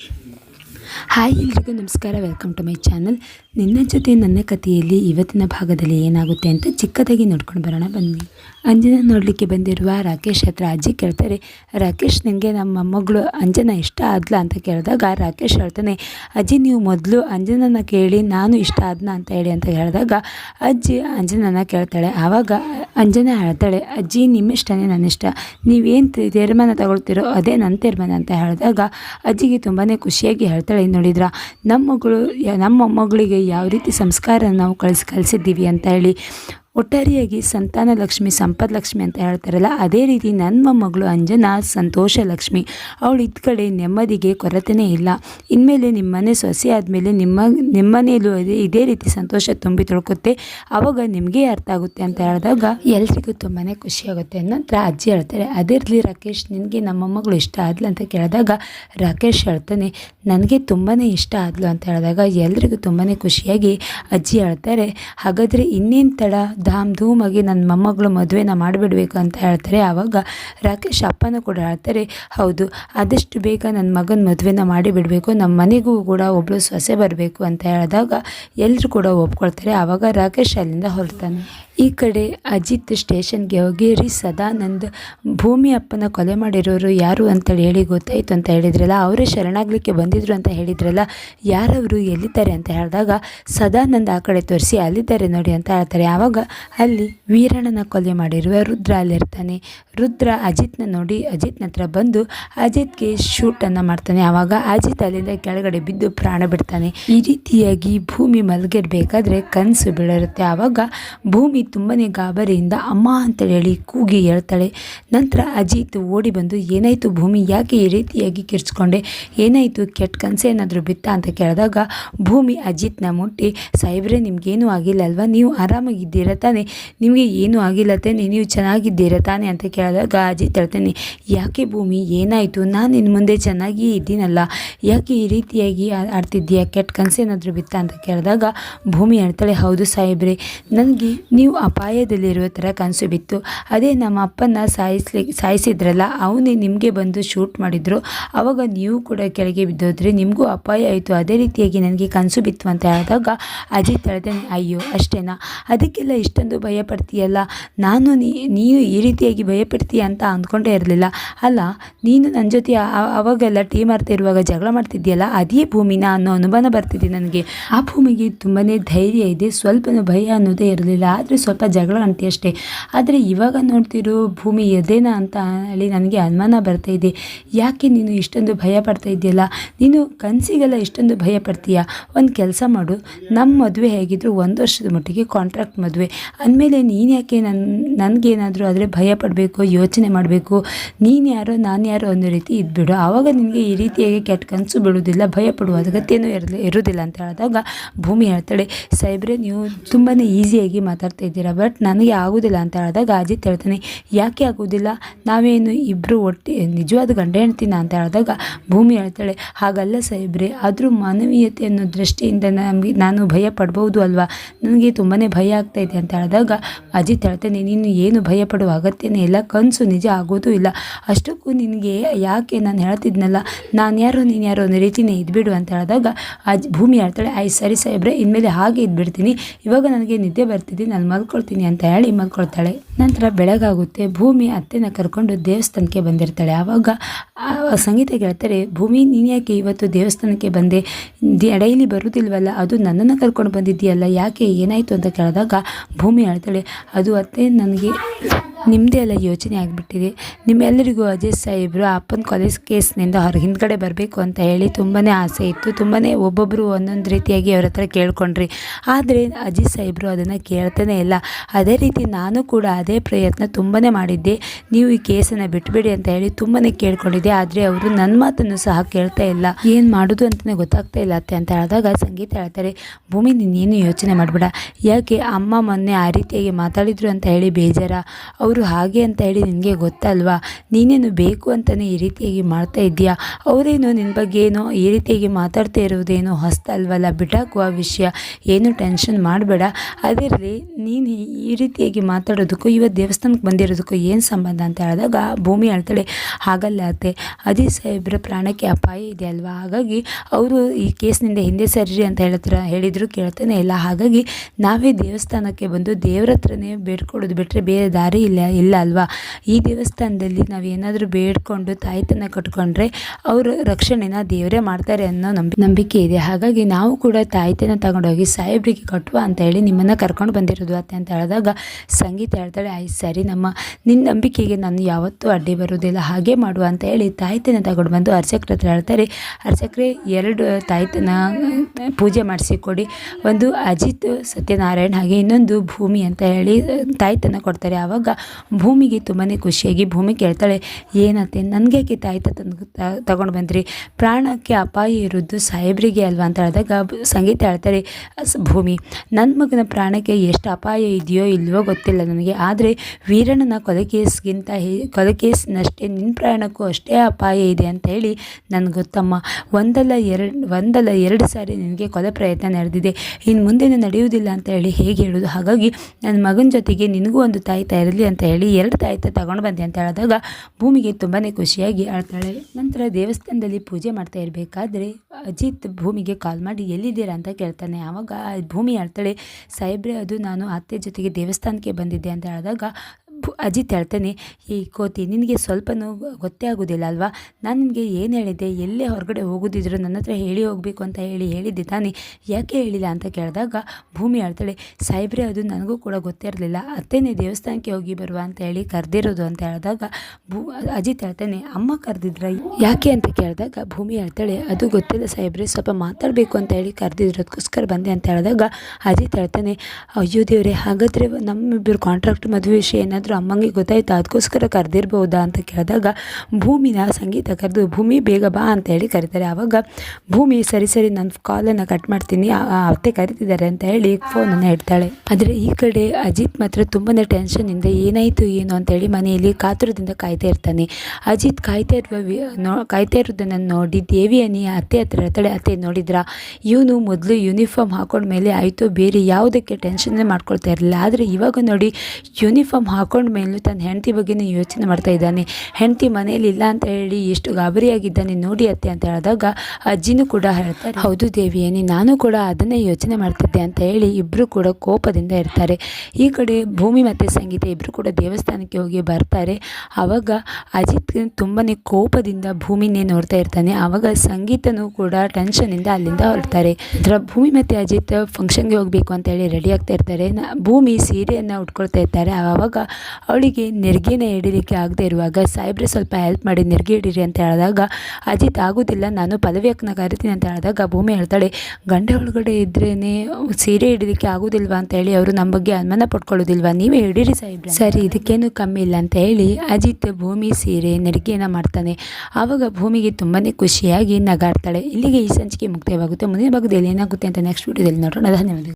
Mm-hmm. Hi ಎಲ್ರಿಗೂ ನಮಸ್ಕಾರ welcome to my channel ನಿನ್ನ ಜೊತೆ ನನ್ನ ಕಥೆಯಲ್ಲಿ ಇವತ್ತಿನ ಭಾಗದಲ್ಲಿ ಏನಾಗುತ್ತೆ ಅಂತ ಚಿಕ್ಕದಾಗಿ ನೋಡ್ಕೊಂಡು ಬರೋಣ, ಬನ್ನಿ. ಅಂಜನ ನೋಡಲಿಕ್ಕೆ ಬಂದಿರುವ ರಾಕೇಶ್ ಹತ್ರ ಅಜ್ಜಿ ಕೇಳ್ತಾರೆ, ರಾಕೇಶ್ ನನಗೆ ನಮ್ಮ ಮೊಮ್ಮಗಳು ಅಂಜನ ಇಷ್ಟ ಆದ್ಲ? ಅಂತ ಕೇಳಿದಾಗ, ರಾಕೇಶ್ ಹೇಳ್ತಾನೆ, ಅಜ್ಜಿ, ನೀವು ಮೊದಲು ಅಂಜನನ ಕೇಳಿ, ನಾನು ಇಷ್ಟ ಆದ್ನ? ಅಂತ ಹೇಳಿ ಅಂತ ಹೇಳಿದಾಗ, ಅಜ್ಜಿ ಅಂಜನನ ಕೇಳ್ತಾಳೆ, ಆವಾಗ ಅಂಜನ ಹೇಳ್ತಾಳೆ, ಅಜ್ಜಿ ನಿಮ್ಮ ಇಷ್ಟನೇ ನನ್ನ ಇಷ್ಟ. ನೀವೇನು ತೀರ್ಮಾನ ತಗೊಳ್ತೀರೋ ಅದೇ ನನ್ನ ತೀರ್ಮಾನ. ಅಂತ ಹೇಳಿದಾಗ, ಅಜ್ಜಿಗೆ ತುಂಬಾ ಖುಷಿಯಾಗಿ ಹೇಳ್ತಾಳೆ ನೋಡಿದ್ರ? ನಮ್ಮ ಮಗಳು ನಮ್ಮ ಮಗಳಿಗೆ ಯಾವ ರೀತಿ ಸಂಸ್ಕಾರ ನಾವು ಕಳಿಸಿ ಕಲಿಸಿದ್ದೀವಿ ಅಂತ ಹೇಳಿ ಒಟ್ಟಾರೆಯಾಗಿ ಸಂತಾನ ಲಕ್ಷ್ಮಿ, ಸಂಪತ್ ಲಕ್ಷ್ಮಿ ಅಂತ ಹೇಳ್ತಾರಲ್ಲ, ಅದೇ ರೀತಿ ನನ್ನ ಮಗಳು ಅಂಜನಾ ಸಂತೋಷ ಲಕ್ಷ್ಮಿ. ಅವಳು ಇದ್ದ ಕಡೆ ನೆಮ್ಮದಿಗೆ ಕೊರತೆನೇ ಇಲ್ಲ. ಇನ್ಮೇಲೆ ನಿಮ್ಮನೆ ಸೊಸೆ ಆದಮೇಲೆ ನಿಮ್ಮ, ನಿಮ್ಮನೇಲೂ ಅದೇ, ಇದೇ ರೀತಿ ಸಂತೋಷ ತುಂಬಿ ತೊಳ್ಕುತ್ತೆ. ಆವಾಗ ನಿಮಗೆ ಅರ್ಥ ಆಗುತ್ತೆ ಅಂತ ಹೇಳಿದಾಗ ಎಲ್ರಿಗೂ ತುಂಬಾ ಖುಷಿಯಾಗುತ್ತೆ ನಂತರ ಅಜ್ಜಿ ಹೇಳ್ತಾರೆ. ಅದಿರಲಿ ರಾಕೇಶ್, ನಿನಗೆ ನಮ್ಮ ಮಗಳು ಇಷ್ಟ ಆದ್ಲು ಅಂತ ಕೇಳಿದಾಗ ರಾಕೇಶ್ ಹೇಳ್ತಾನೆ, ನನಗೆ ತುಂಬಾ ಇಷ್ಟ ಆದ್ಲು ಅಂತ ಹೇಳಿದಾಗ ಎಲ್ರಿಗೂ ತುಂಬಾ ಖುಷಿಯಾಗಿ ಅಜ್ಜಿ ಹೇಳ್ತಾರೆ. ಹಾಗಾದರೆ ಇನ್ನೇನು ತಡ? ಧಾಮ್ ಧೂಮಾಗಿ ನನ್ನ ಮೊಮ್ಮಗಳು ಮದುವೆನ ಮಾಡಿಬಿಡ್ಬೇಕು ಅಂತ ಹೇಳ್ತಾರೆ. ಆವಾಗ ರಾಕೇಶ್ ಅಪ್ಪನ ಕೂಡ ಹೇಳ್ತಾರೆ, ಹೌದು, ಆದಷ್ಟು ಬೇಗ ನನ್ನ ಮಗನ ಮದುವೆನ ಮಾಡಿಬಿಡಬೇಕು. ನಮ್ಮ ಮನೆಗೂ ಕೂಡ ಒಬ್ಬಳು ಸೊಸೆ ಬರಬೇಕು ಅಂತ ಹೇಳಿದಾಗ ಎಲ್ಲರೂ ಕೂಡ ಒಪ್ಕೊಳ್ತಾರೆ. ಆವಾಗ ರಾಕೇಶ್ ಅಲ್ಲಿಂದ ಹೊರಡ್ತಾನೆ. ಈ ಕಡೆ ಅಜಿತ್ ಸ್ಟೇಷನ್ಗೆ ಹೋಗಿ, ರೀ ಸದಾನಂದ್, ಭೂಮಿ ಅಪ್ಪನ ಕೊಲೆ ಮಾಡಿರೋರು ಯಾರು ಅಂತೇಳಿ ಹೇಳಿ ಗೊತ್ತಾಯಿತು ಅಂತ ಹೇಳಿದ್ರಲ್ಲ, ಅವರೇ ಶರಣಾಗಲಿಕ್ಕೆ ಬಂದಿದ್ರು ಅಂತ ಹೇಳಿದ್ರಲ್ಲ, ಯಾರವರು, ಎಲ್ಲಿದ್ದಾರೆ ಅಂತ ಹೇಳಿದಾಗ, ಸದಾನಂದ್ ಆ ಕಡೆ ತೋರಿಸಿ ಅಲ್ಲಿದ್ದಾರೆ ನೋಡಿ ಅಂತ ಹೇಳ್ತಾರೆ. ಆವಾಗ ಅಲ್ಲಿ ವೀರಣ್ಣನ ಕೊಲೆ ಮಾಡಿರುವ ರುದ್ರ ಅಲ್ಲಿರ್ತಾನೆ. ರುದ್ರ ಅಜಿತ್ನ ನೋಡಿ, ಅಜಿತ್ನ ಹತ್ರ ಬಂದು ಅಜಿತ್ಗೆ ಶೂಟನ್ನು ಮಾಡ್ತಾನೆ. ಆವಾಗ ಅಜಿತ್ ಅಲ್ಲಿಂದ ಕೆಳಗಡೆ ಬಿದ್ದು ಪ್ರಾಣ ಬಿಡ್ತಾನೆ. ಈ ರೀತಿಯಾಗಿ ಭೂಮಿ ಮಲಗಿರ್ಬೇಕಾದ್ರೆ ಕನಸು ಬೀಳಿರುತ್ತೆ. ಆವಾಗ ಭೂಮಿ ತುಂಬನೇ ಗಾಬರಿಯಿಂದ ಅಮ್ಮ ಅಂತೇಳಿ ಹೇಳಿ ಕೂಗಿ ಹೇಳ್ತಾಳೆ. ನಂತರ ಅಜಿತ್ ಓಡಿ ಬಂದು, ಏನಾಯಿತು ಭೂಮಿ ಯಾಕೆ ಈ ರೀತಿಯಾಗಿ ಕಿರ್ಚ್ಕೊಂಡೆ? ಏನಾಯಿತು ಕೆಟ್ಟ ಕನಸು ಏನಾದರೂ ಬಿತ್ತ ಅಂತ ಕೇಳಿದಾಗ, ಭೂಮಿ ಅಜಿತ್ನ ಮುಟ್ಟಿ, ಸಾಹೇಬ್ರೆ, ನಿಮ್ಗೇನು ಆಗಿಲ್ಲ ಅಲ್ವಾ? ನೀವು ಆರಾಮಾಗಿದ್ದೀರ ತಾನೆ? ನಿಮಗೆ ಏನೂ ಆಗಿಲ್ಲ ತಾನೆ? ನೀವು ಚೆನ್ನಾಗಿದ್ದೀರ ತಾನೆ? ಅಂತ ಕೇಳಿದಾಗ ಅಜಿತ್ ಹೇಳ್ತಾನೆ, ಯಾಕೆ ಭೂಮಿ? ಏನಾಯಿತು? ನಾನು ಇನ್ನು ಮುಂದೆ ಚೆನ್ನಾಗಿ ಇದ್ದೀನಲ್ಲ. ಯಾಕೆ ಈ ರೀತಿಯಾಗಿ ಆಡ್ತಿದ್ದೀಯಾ? ಕೆಟ್ಟ ಕನಸೇನಾದರೂ ಬಿತ್ತ? ಅಂತ ಕೇಳಿದಾಗ ಭೂಮಿ ಹೇಳ್ತಾಳೆ, ಹೌದು ಸಾಹೇಬ್ರೆ, ನನಗೆ ನೀವು ಅಪಾಯದಲ್ಲಿರುವ ಥರ ಕನಸು ಬಿತ್ತು. ಅದೇ ನಮ್ಮ ಅಪ್ಪನ ಸಾಯಿಸ್ಲಿ, ಸಾಯಿಸಿದ್ರಲ್ಲ, ಅವನೇ ನಿಮಗೆ ಬಂದು ಶೂಟ್ ಮಾಡಿದ್ರು. ಆವಾಗ ನೀವು ಕೂಡ ಕೆಳಗೆ ಬಿದ್ದೋದ್ರೆ. ನಿಮಗೂ ಅಪಾಯ ಆಯಿತು. ಅದೇ ರೀತಿಯಾಗಿ ನನಗೆ ಕನಸು ಬಿತ್ತು ಅಂತ ಹೇಳಿದಾಗ ಅಜಿತ್ ಹೇಳ್ತಾನೆ ಅಯ್ಯೋ, ಅಷ್ಟೇನಾ? ಅದಕ್ಕೆಲ್ಲ ಇಷ್ಟೊಂದು ಭಯ ಪಡ್ತೀಯಲ್ಲ ನಾನು ನೀವು ಈ ರೀತಿಯಾಗಿ ಭಯ ಪಡ್ತೀಯ ಅಂತ ಅಂದ್ಕೊಂಡೇ ಇರಲಿಲ್ಲ. ಅಲ್ಲ, ನೀನು ನನ್ನ ಜೊತೆ ಅವಾಗೆಲ್ಲ ಟೀ ಮಾಡ್ತಾ ಇರುವಾಗ ಜಗಳ ಮಾಡ್ತಿದ್ದೀಯಲ್ಲ, ಅದೇ ಭೂಮಿನ ಅನ್ನೋ ಅನುಮಾನ ಬರ್ತಿದೆ ನನಗೆ. ಆ ಭೂಮಿಗೆ ತುಂಬಾ ಧೈರ್ಯ ಇದೆ. ಸ್ವಲ್ಪನೂ ಭಯ ಅನ್ನೋದೇ ಇರಲಿಲ್ಲ. ಆದರೆ ಸ್ವಲ್ಪ ಜಗಳ ಅಂತೆ ಅಷ್ಟೇ. ಆದರೆ ಇವಾಗ ನೋಡ್ತಿರೋ ಭೂಮಿ ಎದೇನಾ ಅಂತ ಹೇಳಿ ನನಗೆ ಅನುಮಾನ ಬರ್ತಾ ಇದೆ. ಯಾಕೆ ನೀನು ಇಷ್ಟೊಂದು ಭಯ ಪಡ್ತಾ ಇದೆಯಲ್ಲ ನೀನು ಕನಸಿಗೆಲ್ಲ ಇಷ್ಟೊಂದು ಭಯ ಪಡ್ತೀಯ? ಒಂದು ಕೆಲಸ ಮಾಡು. ನಮ್ಮ ಮದುವೆ ಹೇಗಿದ್ರು ಒಂದು ವರ್ಷದ ಮಟ್ಟಿಗೆ ಕಾಂಟ್ರಾಕ್ಟ್ ಮದುವೆ. ಅಂದಮೇಲೆ ನೀನು ಯಾಕೆ ನನ್ನ ನನಗೇನಾದರೂ ಆದರೆ ಭಯ ಪಡಬೇಕು, ಯೋಚನೆ ಮಾಡಬೇಕು? ನೀನು ಯಾರೋ, ನಾನು ಯಾರೋ ಅನ್ನೋ ರೀತಿ ಇದ್ಬಿಡು. ಆವಾಗ ನಿನಗೆ ಈ ರೀತಿಯಾಗಿ ಕೆಟ್ಟ ಕನಸು ಬಿಡುವುದಿಲ್ಲ ಭಯ ಪಡುವ ಅಗತ್ಯನೂ ಇರಲಿ ಇರೋದಿಲ್ಲ ಅಂತ ಹೇಳಿದಾಗ ಭೂಮಿ ಹೇಳ್ತಾಳೆ, ಸಾಹೇಬ್ರೆ, ನೀವು ತುಂಬಾ ಈಸಿಯಾಗಿ ಮಾತಾಡ್ತಾ ಇದ್ದೀರಾ? ಬಟ್ ನನಗೆ ಆಗೋದಿಲ್ಲ ಅಂತ ಹೇಳಿದಾಗ ಅಜಿತ್ ಹೇಳ್ತಾನೆ, ಯಾಕೆ ಆಗೋದಿಲ್ಲ? ನಾವೇನು ಇಬ್ಬರು ಒಟ್ಟಿ, ನಿಜವಾದ ಗಂಡ ಹೇಳ್ತೀನ ಅಂತ ಹೇಳಿದಾಗ ಭೂಮಿ ಹೇಳ್ತಾಳೆ, ಹಾಗಲ್ಲ ಸಾಹೇಬ್ರೆ, ಆದರೂ ಮಾನವೀಯತೆ ಅನ್ನೋ ದೃಷ್ಟಿಯಿಂದ ನಮಗೆ, ನಾನು ಭಯ ಪಡ್ಬೋದು ಅಲ್ವಾ? ನನಗೆ ತುಂಬಾ ಭಯ ಆಗ್ತಾ ಇದೆ ಅಂತ ಹೇಳಿದಾಗ ಅಜಿತ್ ಹೇಳ್ತಾನೆ, ನೀನು ಏನು ಭಯ ಪಡುವ ಅಗತ್ಯನೇ ಇಲ್ಲ, ಕನಸು ನಿಜ ಆಗೋದೂ ಇಲ್ಲ. ಅಷ್ಟಕ್ಕೂ ನಿನಗೆ ಯಾಕೆ ನಾನು ಹೇಳ್ತಿದ್ನಲ್ಲ? ನಾನು ಯಾರೋ, ನೀನು ಯಾರೋ ಒಂದು ರೀತಿನೇ ಇದ್ಬಿಡು. ಅಂತ ಹೇಳಿದಾಗ ಅಜ್, ಭೂಮಿ ಹೇಳ್ತಾಳೆ ಆಯ್ತು ಸರಿ ಸಾಹೇಬ್ರೆ, ಇನ್ಮೇಲೆ ಹಾಗೆ ಇದ್ಬಿಡ್ತೀನಿ. ಇವಾಗ ನನಗೆ ನಿದ್ದೆ ಬರ್ತಿದೆ, ನಾನು ಮಲ್ಕೊಳ್ತೀನಿ ಅಂತ ಹೇಳಿ ಮಲ್ಕೊಳ್ತಾಳೆ. ನಂತರ ಬೆಳಗಾಗುತ್ತೆ. ಭೂಮಿ ಅತ್ತೆನ ಕರ್ಕೊಂಡು ದೇವಸ್ಥಾನಕ್ಕೆ ಬಂದಿರ್ತಾಳೆ. ಆವಾಗ ಸಂಗೀತ ಕೇಳ್ತಾರೆ, ಭೂಮಿ, ನೀನು ಯಾಕೆ ಇವತ್ತು ದೇವಸ್ಥಾನಕ್ಕೆ ಬಂದೆ? ಡೈಲಿ ಬರುವುದಿಲ್ವಲ್ಲ ಅದು ನನ್ನನ್ನು ಕರ್ಕೊಂಡು ಬಂದಿದ್ದೀಯಲ್ಲ, ಯಾಕೆ ಏನಾಯಿತು? ಅಂತ ಕೇಳಿದಾಗ ಭೂಮಿ ಹೇಳ್ತಾಳೆ ಅದು ಅತ್ತೆ ನನಗೆ ನಿಮ್ಮದೇ ಎಲ್ಲ ಯೋಚನೆ ಆಗಿಬಿಟ್ಟಿದೆ. ನಿಮ್ಮೆಲ್ಲರಿಗೂ ಅಜಯ್ ಸಾಹೇಬರು ಅಪ್ಪನ ಕಾಲೇಜ್ ಕೇಸ್ನಿಂದ ಹೊರ ಹಿಂದ್ಗಡೆ ಬರಬೇಕು ಅಂತ ಹೇಳಿ ತುಂಬಾ ಆಸೆ ಇತ್ತು. ತುಂಬಾ ಒಬ್ಬೊಬ್ಬರು ಒಂದೊಂದು ರೀತಿಯಾಗಿ ಅವ್ರ ಹತ್ರ ಕೇಳ್ಕೊಂಡ್ರಿ. ಆದರೆ ಅಜಿತ್ ಸಾಹೇಬರು ಅದನ್ನು ಕೇಳ್ತಾನೆ ಇಲ್ಲ. ಅದೇ ರೀತಿ ನಾನು ಕೂಡ ಅದೇ ಪ್ರಯತ್ನ ತುಂಬಾ ಮಾಡಿದ್ದೆ. ನೀವು ಈ ಕೇಸನ್ನು ಬಿಟ್ಬಿಡಿ ಅಂತ ಹೇಳಿ ತುಂಬಾ ಕೇಳ್ಕೊಂಡಿದ್ದೆ. ಆದರೆ ಅವರು ನನ್ನ ಮಾತನ್ನು ಸಹ ಕೇಳ್ತಾ ಇಲ್ಲ. ಏನು ಮಾಡೋದು ಅಂತಲೇ ಗೊತ್ತಾಗ್ತಾ ಇಲ್ಲ ಅತ್ತೆ ಅಂತ ಹೇಳಿದಾಗ ಸಂಗೀತ ಹೇಳ್ತಾರೆ, ಭೂಮಿ ನೀನೇನು ಯೋಚನೆ ಮಾಡಬೇಡ. ಯಾಕೆ ಅಮ್ಮ ಮೊನ್ನೆ ಆ ರೀತಿಯಾಗಿ ಮಾತಾಡಿದ್ರು ಅಂತ ಹೇಳಿ ಬೇಜಾರ? ಅವರು ಹಾಗೆ ಅಂತ ಹೇಳಿ ನಿನಗೆ ಗೊತ್ತಲ್ವಾ? ನೀನೇನು ಬೇಕು ಅಂತಲೇ ಈ ರೀತಿಯಾಗಿ ಮಾಡ್ತಾ ಇದ್ದೀಯಾ? ಅವರೇನು ನಿನ್ನ ಬಗ್ಗೆ ಏನೋ ಈ ರೀತಿಯಾಗಿ ಮಾತಾಡ್ತಾ ಇರೋದೇನೋ ಹೊಸ್ತಲ್ವಲ್ಲ? ಬಿಟ್ಟಾಕುವ ವಿಷಯ. ಏನು ಟೆನ್ಷನ್ ಮಾಡಬೇಡ. ಅದಿರಲಿ ನೀನು ಈ ರೀತಿಯಾಗಿ ಮಾತಾಡೋದಕ್ಕೂ ಇವತ್ತು ದೇವಸ್ಥಾನಕ್ಕೆ ಬಂದಿರೋದಕ್ಕೂ ಏನು ಸಂಬಂಧ ಅಂತ ಹೇಳಿದಾಗ ಭೂಮಿ ಹೇಳ್ತಾಳೆ ಹಾಗಲ್ಲ ಅತ್ತೆ. ಅದೇ ಸಾಹೇಬ್ರ ಪ್ರಾಣಕ್ಕೆ ಅಪಾಯ ಇದೆ ಅಲ್ವಾ? ಹಾಗಾಗಿ ಅವರು ಈ ಕೇಸ್ನಿಂದ ಹಿಂದೆ ಸರಿರಿ ಅಂತ ಹೇಳ್ತಾರೆ, ಹೇಳಿದ್ರು ಕೇಳ್ತಾನೆ ಇಲ್ಲ. ಹಾಗಾಗಿ ನಾವೇ ದೇವಸ್ಥಾನಕ್ಕೆ ಬಂದು ದೇವ್ರ ಹತ್ರನೇ ಬೇಡ್ಕೊಡೋದು ಬಿಟ್ಟರೆ ಬೇರೆ ದಾರಿ ಇಲ್ಲ. ಇಲ್ಲ ಅಲ್ವಾ? ಈ ದೇವಸ್ಥಾನದಲ್ಲಿ ನಾವು ಏನಾದರೂ ಬೇಡ್ಕೊಂಡು ತಾಯ್ತನ ಕಟ್ಕೊಂಡ್ರೆ ಅವರು ರಕ್ಷಣೆನ ದೇವರೇ ಮಾಡ್ತಾರೆ ಅನ್ನೋ ನಂಬಿ, ನಂಬಿಕೆ ಇದೆ. ಹಾಗಾಗಿ ನಾವು ಕೂಡ ತಾಯ್ತನ ತಗೊಂಡೋಗಿ ಸಾಹೇಬ್ರಿಗೆ ಕಟ್ಟುವ ಅಂತ ಹೇಳಿ ನಿಮ್ಮನ್ನು ಕರ್ಕೊಂಡು ಬಂದಿರೋದು ಅತ್ತೆ ಅಂತ ಹೇಳಿದಾಗ ಸಂಗೀತ ಹೇಳ್ತಾಳೆ ಆಯ್ತು ಸರಿ ನಮ್ಮ ನಿನ್ನ ನಂಬಿಕೆಗೆ ನಾನು ಯಾವತ್ತೂ ಅಡ್ಡಿ ಬರೋದಿಲ್ಲ ಹಾಗೆ ಮಾಡುವ ಅಂತ ಹೇಳಿ ತಾಯ್ತನ ತಗೊಂಡು ಬಂದು ಅರ್ಚಕ್ರ ಹತ್ರ ಹೇಳ್ತಾರೆ. ಅರ್ಚಕ್ರೆ, ಎರಡು ತಾಯ್ತನ ಪೂಜೆ ಮಾಡಿಸಿ ಕೊಡಿ ಒಂದು ಅಜಿತ್ ಸತ್ಯನಾರಾಯಣ್, ಹಾಗೆ ಇನ್ನೊಂದು ಭೂಮಿ ಅಂತ ಹೇಳಿ ತಾಯ್ತನ ಕೊಡ್ತಾರೆ. ಆವಾಗ ಭೂಮಿಗೆ ತುಂಬಾ ಖುಷಿಯಾಗಿ ಭೂಮಿ ಕೇಳ್ತಾಳೆ, ಏನತ್ತೆ ನನಗೇಕೆ ತಾಯ್ತ ತಂದು ತಗೊಂಡು ಬಂದ್ರಿ? ಪ್ರಾಣಕ್ಕೆ ಅಪಾಯ ಇರೋದು ಸಾಹೇಬ್ರಿಗೆ ಅಲ್ವಾ? ಅಂತ ಹೇಳಿದಾಗ ಸಂಗೀತ ಹೇಳ್ತಾರೆ "ಸ್- ಭೂಮಿ ನನ್ನ ಮಗನ ಪ್ರಾಣಕ್ಕೆ ಎಷ್ಟು ಅಪಾಯ ಇದೆಯೋ ಇಲ್ವೋ ಗೊತ್ತಿಲ್ಲ ನನಗೆ, ಆದರೆ ವೀರಣ್ಣನ ಕೊಲೆ ಕೇಸ್ಗಿಂತ ಕೊಲೆ ಕೇಸ್ನಷ್ಟೇ ನಿನ್ನ ಪ್ರಾಣಕ್ಕೂ ಅಷ್ಟೇ ಅಪಾಯ ಇದೆ ಅಂತ ಹೇಳಿ ನನಗೆ ಗೊತ್ತಮ್ಮ ಒಂದಲ್ಲ ಎರಡು ಒಂದಲ್ಲ ಎರಡು ಸಾರಿ ನಿನಗೆ ಕೊಲೆ ಪ್ರಯತ್ನ ನಡೆದಿದೆ. ಇನ್ನು ಮುಂದೆ ನಡೆಯುವುದಿಲ್ಲ ಅಂತ ಹೇಳಿ ಹೇಗೆ ಹೇಳೋದು? ಹಾಗಾಗಿ ನನ್ನ ಮಗನ ಜೊತೆಗೆ ನಿನಗೂ ಒಂದು ತಾಯಿ ಇರಲಿ ಅಂತ ಹೇಳಿ ಎರಡು ತಾಯಿತ ತಗೊಂಡು ಬಂದೆ ಅಂತ ಹೇಳಿದಾಗ ಭೂಮಿಗೆ ತುಂಬಾ ಖುಷಿಯಾಗಿ ಆಳ್ತಾಳೆ ನಂತರ ದೇವಸ್ಥಾನದಲ್ಲಿ ಪೂಜೆ ಮಾಡ್ತಾ ಇರಬೇಕಾದ್ರೆ ಅಜಿತ್ ಭೂಮಿಗೆ ಕಾಲ್ ಮಾಡಿ, ಎಲ್ಲಿದ್ದೀರಾ? ಅಂತ ಕೇಳ್ತಾನೆ. ಆವಾಗ ಭೂಮಿ ಹೇಳ್ತಾಳೆ ಸಾಹೇಬ್ರೆ, ಅದು ನಾನು ಅತ್ತೆ ಜೊತೆಗೆ ದೇವಸ್ಥಾನಕ್ಕೆ ಬಂದಿದ್ದೆ ಅಂತ ಹೇಳಿದಾಗ ಅಜಿತ್ ಹೇಳ್ತಾನೆ ಈ ಕೋತಿ, ನಿನಗೆ ಸ್ವಲ್ಪನೂ ಗೊತ್ತೇ ಆಗೋದಿಲ್ಲ ಅಲ್ವಾ? ನಾನು ನಿಮಗೆ ಏನು ಹೇಳಿದ್ದೆ? ಎಲ್ಲೇ ಹೊರಗಡೆ ಹೋಗೋದಿದ್ರು ನನ್ನ ಹತ್ರ ಹೇಳಿ ಹೋಗಬೇಕು ಅಂತ ಹೇಳಿ ಹೇಳಿದ್ದೆ ತಾನೇ. ಯಾಕೆ ಹೇಳಿಲ್ಲ? ಅಂತ ಕೇಳಿದಾಗ ಭೂಮಿ ಹೇಳ್ತಾಳೆ ಸಾಯಿಬ್ರೆ ಅದು ನನಗೂ ಕೂಡ ಗೊತ್ತೇ ಇರಲಿಲ್ಲ. ಅತ್ತೇನೆ ದೇವಸ್ಥಾನಕ್ಕೆ ಹೋಗಿ ಬರುವ ಅಂತ ಹೇಳಿ ಕರೆದಿರೋದು ಅಂತ ಹೇಳಿದಾಗ ಭೂ ಅಜಿತ್ ಹೇಳ್ತಾನೆ, ಅಮ್ಮ ಕರೆದಿದ್ರ? ಯಾಕೆ? ಅಂತ ಕೇಳಿದಾಗ ಭೂಮಿ ಹೇಳ್ತಾಳೆ, ಅದು ಗೊತ್ತಿಲ್ಲ ಸಾಯಿಬ್ರೆ ಸ್ವಲ್ಪ ಮಾತಾಡಬೇಕು ಅಂತ ಹೇಳಿ ಕರೆದಿದ್ರೋದಕ್ಕೋಸ್ಕರ ಬಂದೆ ಅಂತ ಹೇಳಿದಾಗ ಅಜಿತ್ ಹೇಳ್ತಾನೆ, ಅಯ್ಯೋ ದೇವ್ರೆ, ಹಾಗಾದರೆ ನಮ್ಮಿಬ್ಬರು ಕಾಂಟ್ರಾಕ್ಟ್ ಮದುವೆ ವಿಷಯ ಏನಾದರೂ ಅಮ್ಮಂಗೆ ಗೊತ್ತಾಯ್ತು, ಅದಕ್ಕೋಸ್ಕರ ಕರೆದಿರ್ಬೋದಾ ಅಂತ ಕೇಳಿದಾಗ, ಭೂಮಿನ ಸಂಗೀತ ಕರೆದು, ಭೂಮಿ ಬೇಗ ಬಾ ಅಂತ ಹೇಳಿ ಕರೀತಾರೆ. ಆವಾಗ, ಭೂಮಿ, ಸರಿ ಸರಿ, ನಾನು ಕಾಲನ್ನು ಕಟ್ ಮಾಡ್ತೀನಿ ಅತ್ತೆ ಕರಿತಿದ್ದಾರೆ ಅಂತ ಹೇಳಿ ಫೋನನ್ನು ಇಡ್ತಾಳೆ. ಆದರೆ ಈ ಕಡೆ ಅಜಿತ್ ಮಾತ್ರ ತುಂಬಾ ಟೆನ್ಷನಿಂದ ಏನಾಯಿತು, ಏನು? ಅಂತೇಳಿ ಮನೆಯಲ್ಲಿ ಕಾತುರದಿಂದ ಕಾಯ್ತಾ ಇರ್ತಾನೆ. ಅಜಿತ್ ಕಾಯ್ತಾ ಇರುವ ನೋ, ಕಾಯ್ತಾ ಇರೋದನ್ನು ನೋಡಿ ದೇವಿಯನಿ ಅತ್ತೆ ಹತ್ರ ಇರ್ತಾಳೆ ಅತ್ತೆ, ನೋಡಿದ್ರಾ? ಇವನು ಮೊದಲು ಯೂನಿಫಾರ್ಮ್ ಹಾಕೊಂಡ ಮೇಲೆ ಆಯಿತು, ಬೇರೆ ಯಾವುದಕ್ಕೆ ಟೆನ್ಷನ್ನೇ ಮಾಡ್ಕೊಳ್ತಾ ಇರಲಿಲ್ಲ. ಆದರೆ ಇವಾಗ ನೋಡಿ ಯೂನಿಫಾರ್ಮ್ ಹಾಕೊಂಡ ಮೇಲೂ ತನ್ನ ಹೆಂಡತಿ ಬಗ್ಗೆನೇ ಯೋಚನೆ ಮಾಡ್ತಾ ಇದ್ದಾನೆ. ಹೆಂಡತಿ ಮನೇಲಿ ಇಲ್ಲ ಅಂತ ಹೇಳಿ ಎಷ್ಟು ಗಾಬರಿಯಾಗಿದ್ದಾನೆ ನೋಡಿ ಅತ್ತೆ ಅಂತ ಹೇಳಿದಾಗ ಅಜ್ಜಿನೂ ಕೂಡ ಹೇಳ್ತಾರೆ, ಹೌದು ದೇವಿಯನಿ ನಾನು ಕೂಡ ಅದನ್ನೇ ಯೋಚನೆ ಮಾಡ್ತಿದ್ದೆ ಅಂತ ಹೇಳಿ ಇಬ್ಬರು ಕೂಡ ಕೋಪದಿಂದ ಇರ್ತಾರೆ. ಈ ಕಡೆ ಭೂಮಿ ಮತ್ತು ಸಂಗೀತ ಇಬ್ಬರು ಕೂಡ ದೇವಸ್ಥಾನಕ್ಕೆ ಹೋಗಿ ಬರ್ತಾರೆ. ಆವಾಗ ಅಜಿತ್ ತುಂಬಾ ಕೋಪದಿಂದ ಭೂಮಿನೇ ನೋಡ್ತಾ ಇರ್ತಾನೆ. ಆವಾಗ ಸಂಗೀತನೂ ಕೂಡ ಟೆನ್ಷನಿಂದ ಅಲ್ಲಿಂದ ಹೊರಡ್ತಾರೆ. ಇದರ ಭೂಮಿ ಮತ್ತು ಅಜಿತ್ ಫಂಕ್ಷನ್ಗೆ ಹೋಗಬೇಕು ಅಂತ ಹೇಳಿ ರೆಡಿ ಆಗ್ತಾ ಇರ್ತಾರೆ. ಭೂಮಿ ಸೀರೆಯನ್ನು ಉಟ್ಕೊಳ್ತಾ ಇರ್ತಾರೆ. ಆವಾಗ ಅವಳಿಗೆ ನೆರಿಗೆನ ಹಿಡಿಲಿಕ್ಕೆ ಆಗದೆ ಇರುವಾಗ ಸಾಹೇಬ್ರೆ ಸ್ವಲ್ಪ ಹೆಲ್ಪ್ ಮಾಡಿ ನೆರಿಗೆ ಹಿಡೀರಿ ಅಂತ ಹೇಳಿದಾಗ, ಅಜಿತ್ ಆಗೋದಿಲ್ಲ, ನಾನು ಪದವಿಯಕ್ಕನ ಕರಿತೀನಿ ಅಂತ ಹೇಳಿದಾಗ ಭೂಮಿ ಹೇಳ್ತಾಳೆ, ಗಂಡ ಒಳಗಡೆ ಇದ್ರೇ ಸೀರೆ ಹಿಡಿಲಿಕ್ಕೆ ಆಗೋದಿಲ್ವಾ? ಅಂತ ಹೇಳಿ ಅವರು ನಮ್ಮ ಬಗ್ಗೆ ಅನುಮಾನ ಪಡ್ಕೊಳ್ಳೋದಿಲ್ವಾ? ನೀವೇ ಹಿಡೀರಿ ಸಾಹೇಬ್ರೆ ಸರಿ, ಇದಕ್ಕೇನು ಕಮ್ಮಿ ಇಲ್ಲ ಅಂತ ಹೇಳಿ ಅಜಿತ್ ಭೂಮಿ ಸೀರೆ ನೆರಿಗೆನ ಮಾಡ್ತಾನೆ. ಆವಾಗ ಭೂಮಿಗೆ ತುಂಬಾ ಖುಷಿಯಾಗಿ ನಗಾಡ್ತಾಳೆ. ಇಲ್ಲಿಗೆ ಈ ಸಂಚಿಕೆ ಮುಕ್ತಾಯವಾಗುತ್ತೆ. ಮುಂದಿನ ಭಾಗದಲ್ಲಿ ಏನಾಗುತ್ತೆ ಅಂತ ನೆಕ್ಸ್ಟ್ ವಿಡಿಯೋದಲ್ಲಿ ನೋಡೋಣ. ಧನ್ಯವಾದಗಳು.